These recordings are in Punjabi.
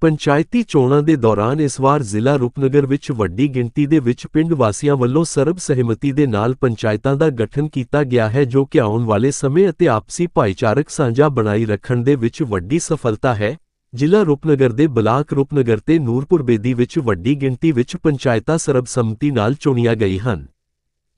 ਪੰਚਾਇਤੀ ਚੋਣਾਂ ਦੇ ਦੌਰਾਨ ਇਸ ਵਾਰ ਜ਼ਿਲ੍ਹਾ ਰੂਪਨਗਰ ਵਿੱਚ ਵੱਡੀ ਗਿਣਤੀ ਦੇ ਵਿੱਚ ਪਿੰਡ ਵਾਸੀਆਂ ਵੱਲੋਂ ਸਰਬ ਸਹਿਮਤੀ ਦੇ ਨਾਲ ਪੰਚਾਇਤਾਂ ਦਾ ਗਠਨ ਕੀਤਾ ਗਿਆ ਹੈ, ਜੋ ਕਿ ਆਉਣ ਵਾਲੇ ਸਮੇਂ ਅਤੇ ਆਪਸੀ ਭਾਈਚਾਰਕ ਸਾਂਝਾ ਬਣਾਈ ਰੱਖਣ ਦੇ ਵਿੱਚ ਵੱਡੀ ਸਫਲਤਾ ਹੈ। ਜ਼ਿਲ੍ਹਾ ਰੂਪਨਗਰ ਦੇ ਬਲਾਕ ਰੂਪਨਗਰ ਤੇ ਨੂਰਪੁਰ ਬੇਦੀ ਵਿੱਚ ਵੱਡੀ ਗਿਣਤੀ ਵਿੱਚ ਪੰਚਾਇਤਾਂ ਸਰਬਸੰਮਤੀ ਨਾਲ ਚੁਣੀਆਂ ਗਈ ਹਨ।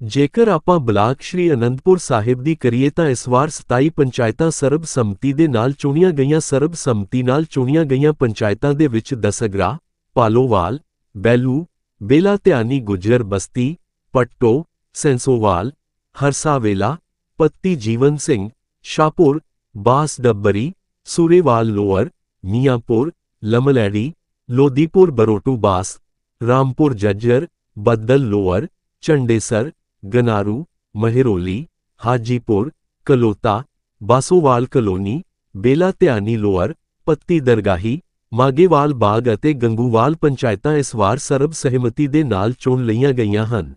ਜੇਕਰ ਆਪਾਂ ਬਲਾਕ ਸ਼੍ਰੀ ਅਨੰਦਪੁਰ ਸਾਹਿਬ ਦੀ ਕਰੀਏ ਤਾਂ ਇਸ ਵਾਰ 27 ਪੰਚਾਇਤਾਂ ਸਰਬਸੰਮਤੀ ਦੇ ਨਾਲ ਚੁਣੀਆਂ ਗਈਆਂ ਸਰਬਸੰਮਤੀ ਨਾਲ ਚੁਣੀਆਂ ਗਈਆਂ ਪੰਚਾਇਤਾਂ ਦੇ ਵਿੱਚ ਦਸਗਰਾ, ਪਾਲੋਵਾਲ, ਬੈਲੂ, ਬੇਲਾ, ਧਿਆਨੀ, ਗੁੱਜਰ, ਬਸਤੀ, Patto, Sainsowal, Harsawela, Patti, Jiwan Singh, Shahpur, Bas, Dabbri, Surewal, lower, Mianpur, Lamlehri, Lodipur, Barotu, Bas, Rampur, Jajjar, Baddal, lower Chandesar Ganaru Mehroli Hajipur Kalota Basowal colony Bela Dhiani lower Patti Dargahi Magewal ਬਾਗ ਅਤੇ ਗੰਗੂਵਾਲ ਪੰਚਾਇਤਾਂ ਇਸ ਵਾਰ ਸਰਬ ਸਹਿਮਤੀ ਦੇ ਨਾਲ ਚੋਣ ਲਈਆਂ ਗਈਆਂ ਹਨ।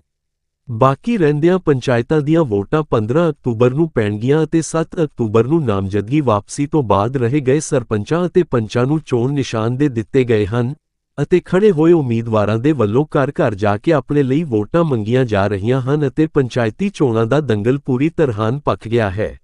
ਬਾਕੀ ਰਹਿੰਦਿਆਂ ਪੰਚਾਇਤਾਂ ਦੀਆਂ ਵੋਟਾਂ 15 ਅਕਤੂਬਰ ਨੂੰ ਪੈਣਗੀਆਂ ਅਤੇ 7 ਅਕਤੂਬਰ ਨੂੰ ਨਾਮਜ਼ਦਗੀ ਵਾਪਸੀ ਤੋਂ ਬਾਅਦ ਰਹੇ ਗਏ ਸਰਪੰਚਾਂ ਅਤੇ ਪੰਚਾਂ ਨੂੰ ਚੋਣ ਨਿਸ਼ਾਨ ਦੇ ਦਿੱਤੇ ਗਏ ਹਨ। ਅਤੇ ਖੜੇ ਹੋਏ ਉਮੀਦਵਾਰਾਂ ਦੇ ਵੱਲੋਂ ਘਰ ਘਰ ਜਾ ਕੇ ਆਪਣੇ ਲਈ ਵੋਟਾਂ ਮੰਗੀਆਂ ਜਾ ਰਹੀਆਂ ਹਨ ਅਤੇ ਪੰਚਾਇਤੀ ਚੋਣਾਂ ਦਾ ਦੰਗਲ ਪੂਰੀ ਤਰ੍ਹਾਂ ਪੱਕ ਗਿਆ ਹੈ।